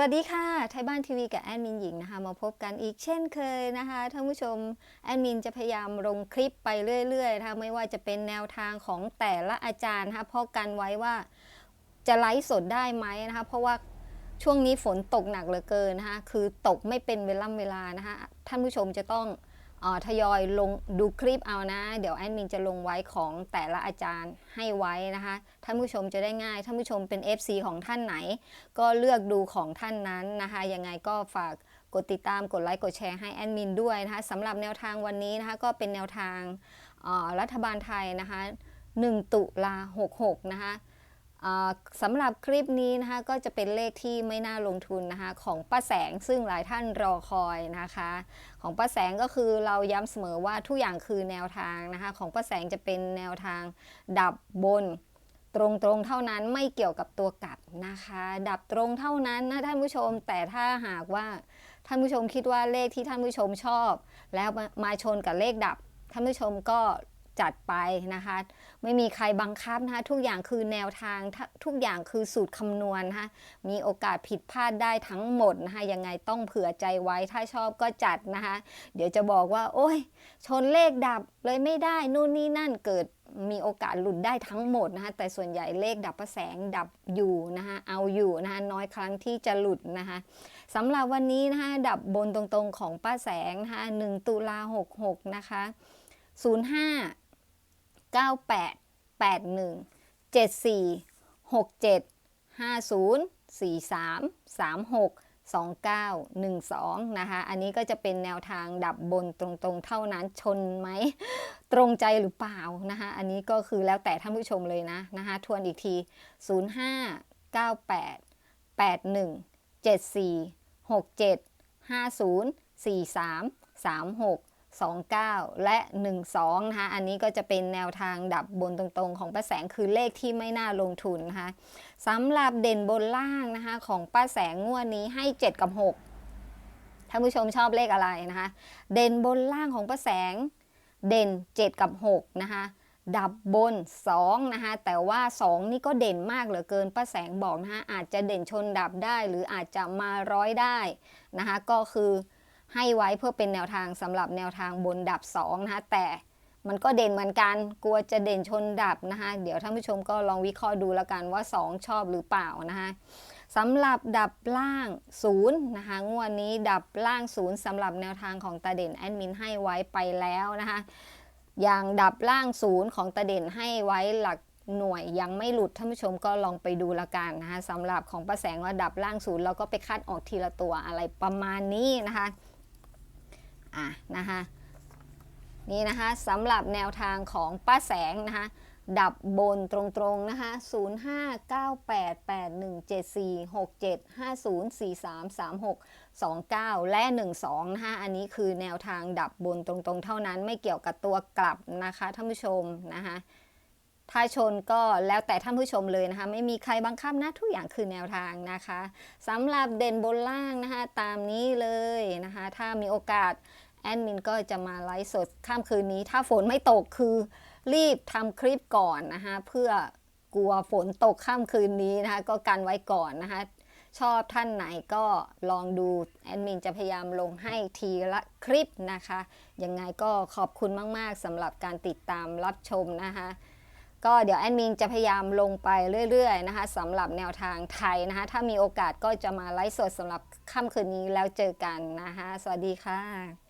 วัสดีค่ะ ไทยบ้านทีวีกับแอดมินหญิงนะคะมาพบกันอีกเช่นเคยนะคะท่านผู้ชมแอดมินจะพยายามลงคลิปไปเรื่อยๆนะคะไม่ว่าจะเป็นแนวทางของแต่ละอาจารย์นะคะเพราะกันไว้ว่าจะไลฟ์สดได้ไหมนะคะเพราะว่าช่วงนี้ฝนตกหนักเหลือเกินนะคะคือตกไม่เป็นเวล่ำเวลานะคะท่านผู้ชมจะต้อง ทยอยลงดูคลิปเอานะ เดี๋ยวแอดมินจะลงไว้ของแต่ละอาจารย์ให้ไว้นะคะท่านผู้ชมจะได้ง่ายท่านผู้ชมเป็น FC ของท่านไหน ก็เลือกดูของท่านนั้นนะคะยังไงก็ฝากกดติดตามกดไลค์กดแชร์ให้แอดมินด้วยนะคะสำหรับแนวทางวันนี้นะคะก็เป็นแนวทางรัฐบาลไทยนะคะ1ตุลา66นะคะ สำหรับคลิปนี้นะคะก็จะเป็นเลขที่ไม่น่าลงทุนนะคะของป้าแสงซึ่งหลายท่านรอคอยนะคะ ของป้าแสงก็คือเราย้ำเสมอว่าทุกอย่างคือแนวทางนะคะของป้าแสงจะเป็นแนวทางดับบนตรงๆเท่านั้นไม่เกี่ยวกับตัวกลับนะคะ ดับตรงเท่านั้นนะท่านผู้ชม แต่ถ้าหากว่าท่านผู้ชมคิดว่าเลขที่ท่านผู้ชมชอบ แล้วมามาชนกับเลขดับท่านผู้ชมก็ จัดไปนะคะ ไม่มีใครบังคับนะคะ ทุกอย่างคือแนวทางทุกอย่างคือสูตรคำนวณนะคะมีโอกาสผิดพลาดได้ทั้งหมดนะคะยังไงต้องเผื่อใจไว้ถ้าชอบก็จัดนะคะ เดี๋ยวจะบอกว่า โอ้ย ชนเลขดับเลยไม่ได้นู่นนี่นั่นเกิดมีโอกาสหลุดได้ทั้งหมดนะคะแต่ส่วนใหญ่เลขดับประแสงดับอยู่นะคะเอาอยู่นะคะน้อยครั้งที่จะหลุดนะคะสำหรับวันนี้นะคะดับบนตรงๆของป้าแสงนะคะ1ตุลา66นะคะ05 98 81 74 67 50 43 36 29 12 นะคะ อันนี้ก็จะเป็นแนวทางดับบนตรงๆ เท่านั้นชนไหม ตรงใจหรือเปล่านะคะ อันนี้ก็คือแล้วแต่ท่านผู้ชมเลยนะนะคะ ทวนอีกที 05 98 81 74 67 50 43 36 29 และ 12 นะคะ อันนี้ก็จะเป็นแนวทางดับบนตรงๆ ของป้าแสงคือเลขที่ไม่น่าลงทุนนะคะสำหรับเด่นบนล่างนะคะ ของป้าแสงงวดนี้ให้ 7 กับ 6 ท่านผู้ชมชอบเลขอะไรนะคะ เด่นบนล่างของป้าแสง เด่น 7 กับ 6 นะคะดับบน 2 นะคะ แต่ว่า 2 นี่ก็เด่นมากเหลือเกินป้าแสงบอกนะคะอาจจะเด่นชนดับได้หรืออาจจะมาร้อยได้นะคะก็คือ ให้ไว้เพื่อเป็นแนวทางสำหรับแนวทางบนดับ2นะคะแต่มันก็เด่นเหมือนกันกลัวจะเด่นชนดับนะคะเดี๋ยวท่านผู้ชมก็ลองวิเคราะห์ดูแล้วกันว่า 2 ชอบหรือเปล่านะคะสำหรับดับล่าง0นะคะงวดนี้ดับล่าง0สำหรับแนวทางของตาเด่นแอดมินให้ไว้ไปแล้วนะคะอย่างดับล่างศูนย์ของตาเด่นให้ไว้หลักหน่วยยังไม่หลุดท่านผู้ชมก็ลองไปดูละกันนะคะสำหรับของประแสงว่าดับล่างศูนย์เราก็ไปคัดออกทีละตัวอะไรประมาณนี้นะคะ อะนะคะนี่นะคะสำหรับแนวทางของป้าแสงนะคะดับบนตรงๆนะคะ059881746750433629 และ 12นะคะอันนี้คือแนวทางดับบนตรงๆ เท่านั้นไม่เกี่ยวกับตัวกลับนะคะท่านผู้ชมนะคะถ้าชนก็แล้วแต่ท่านผู้ชมเลยนะคะ ไม่มีใครบังคับนะทุกอย่างคือแนวทางนะคะสำหรับเด่นบนล่างนะคะตามนี้เลยนะคะ ถ้ามีโอกาส แอดมินก็จะมาไลฟ์สดข้ามคืนนี้ ถ้าฝนไม่ตกคือรีบทำคลิปก่อนนะคะเพื่อกลัวฝนตกข้ามคืนนี้นะคะก็กันไว้ก่อนนะคะชอบท่านไหนก็ลองดูแอดมินจะพยายามลงให้ทีละคลิปนะคะยังไงก็ขอบคุณมาก ๆสำหรับการติดตามรับชมนะคะก็เดี๋ยวแอดมินจะพยายามลงไปเรื่อยๆนะคะสำหรับแนวทางไทยนะคะถ้ามีโอกาสก็จะมาไลฟ์สดสำหรับค่ำคืนนี้แล้วเจอกันนะคะสวัสดีค่ะ